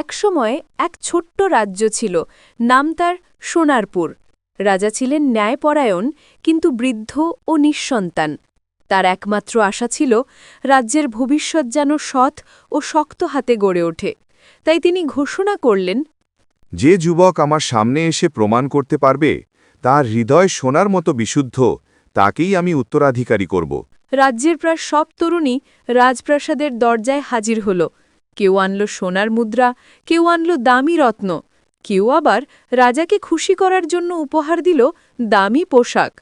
একসময় এক ছোট্ট রাজ্য ছিল নাম তার সোনারপুর। রাজা ছিলেন ন্যায়পরায়ণ কিন্তু বৃদ্ধ ও নিঃসন্তান। তার একমাত্র আশা ছিল রাজ্যের ভবিষ্যৎ যেন সৎ ও শক্ত হাতে গড়ে ওঠে। তাই তিনি ঘোষণা করলেন যে যুবক আমার সামনে এসে প্রমাণ করতে পারবে তার হৃদয় সোনার মতো বিশুদ্ধ তাকেই আমি উত্তরাধিকারী করব। রাজ্যের প্রায় সব তরুণী রাজপ্রাসাদের দরজায় হাজির হল। কেউ আনল সোনার মুদ্রা কেউ আনল দামি রত্ন কেউ আবার রাজাকে খুশি করার জন্য উপহার দিল দামি পোশাক।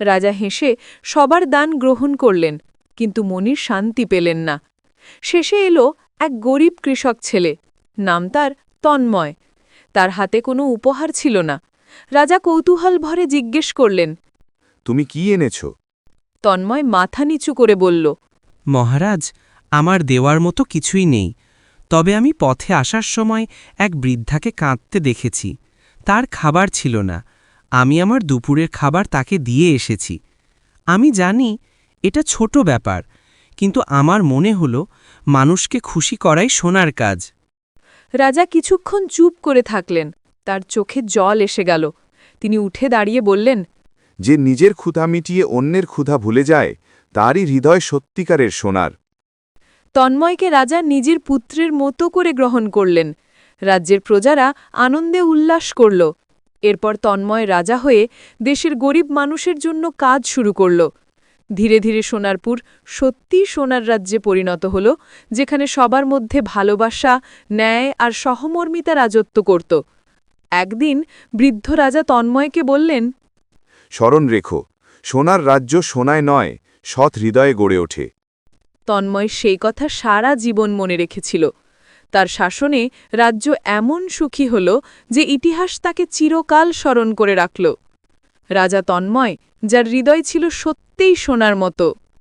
রাজা হেসে সবার দান গ্রহণ করলেন কিন্তু মনির শান্তি পেলেন না। শেষে এলো এক গরিব কৃষক ছেলে নাম তার তন্ময়। তার হাতে কোনো উপহার ছিল না। রাজা কৌতূহল ভরে জিজ্ঞেস করলেন তুমি কি এনেছ? তন্ময় মাথা নিচু করে বলল মহারাজ আমার দেওয়ার মতো কিছুই নেই। তবে আমি পথে আসার সময় এক বৃদ্ধাকে কাঁদতে দেখেছি। তার খাবার ছিল না। আমি আমার দুপুরের খাবার তাকে দিয়ে এসেছি। আমি জানি এটা ছোট ব্যাপার কিন্তু আমার মনে হল মানুষকে খুশি করাই সোনার কাজ। রাজা কিছুক্ষণ চুপ করে থাকলেন। তার চোখে জল এসে গেল। তিনি উঠে দাঁড়িয়ে বললেন যে নিজের ক্ষুধা মিটিয়ে অন্যের ক্ষুধা ভুলে যায় তারই হৃদয় সত্যিকারের সোনার। তন্ময়কে রাজা নিজের পুত্রের মতো করে গ্রহণ করলেন। রাজ্যের প্রজারা আনন্দে উল্লাস করল। এরপর তন্ময় রাজা হয়ে দেশের গরিব মানুষের জন্য কাজ শুরু করল। ধীরে ধীরে সোনারপুর সত্যিই সোনার রাজ্যে পরিণত হল, যেখানে সবার মধ্যে ভালোবাসা, ন্যায় আর সহমর্মিতা রাজত্ব করত। একদিন বৃদ্ধ রাজা তন্ময়কে বললেন স্মরণ রেখো, সোনার রাজ্য সোনায় নয়, সৎ হৃদয়ে গড়ে ওঠে। তন্ময় সেই কথা সারা জীবন মনে রেখেছিল। তার শাসনে রাজ্য এমন সুখী হল যে ইতিহাস তাকে চিরকাল স্মরণ করে রাখল। রাজা তন্ময়, যার হৃদয় ছিল সত্যিই সোনার মতো।